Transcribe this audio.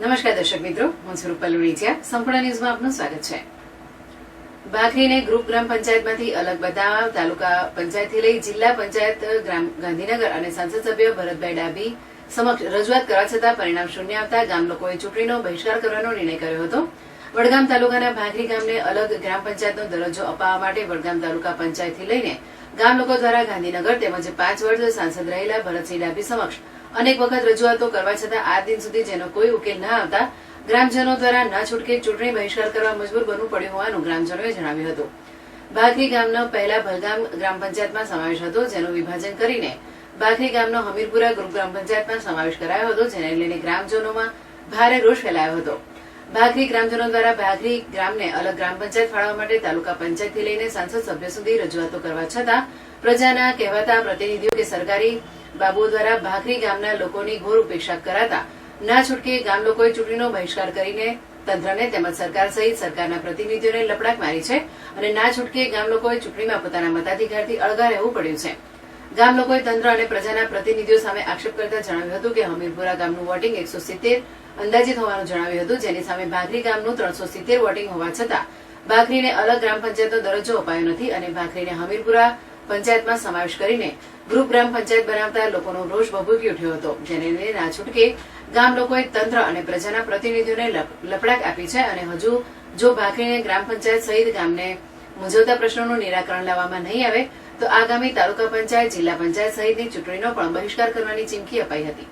નમસ્કાર દર્શક મિત્રો, હું છું રૂપલ લુણીચિયા સંપૂર્ણ ન્યૂઝમાં આપનું સ્વાગત છે. ભાખરીને ગ્રુપ ગ્રામ પંચાયતમાંથી અલગ બતાવવા, તાલુકા પંચાયતથી લઈ જિલ્લા પંચાયત, ગ્રામ ગાંધીનગર અને સંસદ સભ્ય ભરતભાઈ ડાભી સમક્ષ રજૂઆત કરવા છતાં પરિણામ શૂન્ય આવતા ગામ લોકોએ ચૂંટણીનો બહિષ્કાર કરવાનો નિર્ણય કર્યો હતો. વડગામ તાલુકાના ભાંગરી ગામને અલગ ગ્રામ પંચાયતનો દરજ્જો અપાવવા માટે વડગામ તાલુકા પંચાયતથી લઈને ગામ લોકો દ્વારા ગાંધીનગર તેમજ પાંચ વર્ષ સાંસદ રહેલા ભરતસિંહ ડાભી સમક્ષ અનેક વખત રજૂઆતો કરવા છતાં આ દિન સુધી જેનો કોઈ ઉકેલ ન આવતા ગ્રામજનો દ્વારા ના છૂટકે ચૂંટણી બહિષ્કાર કરવા મજબૂર બનવું પડ્યું હોવાનું ગ્રામજનોએ જણાવ્યું હતું. ભાખરી ગામનો પહેલા ભલગામ ગ્રામ પંચાયતમાં સમાવેશ હતો, જેનું વિભાજન કરીને ભાખરી ગામનો હમીરપુરા ગ્રુપ ગ્રામ પંચાયતમાં સમાવેશ કરાયો હતો, જેને લઈને ગ્રામજનોમાં ભારે રોષ ફેલાયો હતો. ભાખરી ગ્રામજનો દ્વારા ભાગરી ગ્રામને અલગ ગ્રામ પંચાયત ફાળવવા માટે તાલુકા પંચાયતથી લઈને સાંસદ સભ્ય સુધી રજૂઆતો કરવા છતાં પ્રજાના કહેવાતા પ્રતિનિધિઓ કે સરકારી બાબુઓ દ્વારા ભાખરી ગામના લોકોની ઘોર ઉપેક્ષા કરાતા ના છૂટકે ગામ લોકોએ ચૂંટણીનો બહિષ્કાર કરીને તંત્રને તેમજ સરકાર સહિત સરકારના પ્રતિનિધિઓને લપડાક મારી છે અને ના છૂટકે ગામ લોકોએ ચૂંટણીમાં પોતાના મતાધિકારથી અળગા રહેવું પડ્યું છે. ગામ લોકોએ તંત્ર અને પ્રજાના પ્રતિનિધિઓ સામે આક્ષેપ કરતા જણાવ્યું હતું કે હમીરપુરા ગામનું વોટિંગ એકસો સિત્તેર અંદાજિત હોવાનું જણાવ્યું હતું, જેની સામે ભાખરી ગામનું ત્રણસો સિત્તેર વોટિંગ હોવા છતાં ભાખરીને અલગ ગ્રામ પંચાયતનો દરજ્જો અપાયો નથી અને ભાખરીને હમીરપુરા પંચાયતમાં સમાવેશ કરીને ગ્રુપ ગ્રામ પંચાયત બનાવતા લોકોનો રોષ ભભૂકી ઉઠ્યો હતો, જેને લઈને છૂટકે ગામ લોકોએ તંત્ર અને પ્રજાના પ્રતિનિધિઓને લપ- લપડાક આપી છે અને હજુ જો ભાખરીને ગ્રામ પંચાયત સહિત ગામને મૂંઝવતા પ્રશ્નોનું નિરાકરણ લાવવામાં નહીં આવે તો આગામી તાલુકા પંચાયત જિલ્લા પંચાયત સહિતની ચૂંટણીનો પણ બહિષ્કાર કરવાની ચીમકી અપાઈ હતી.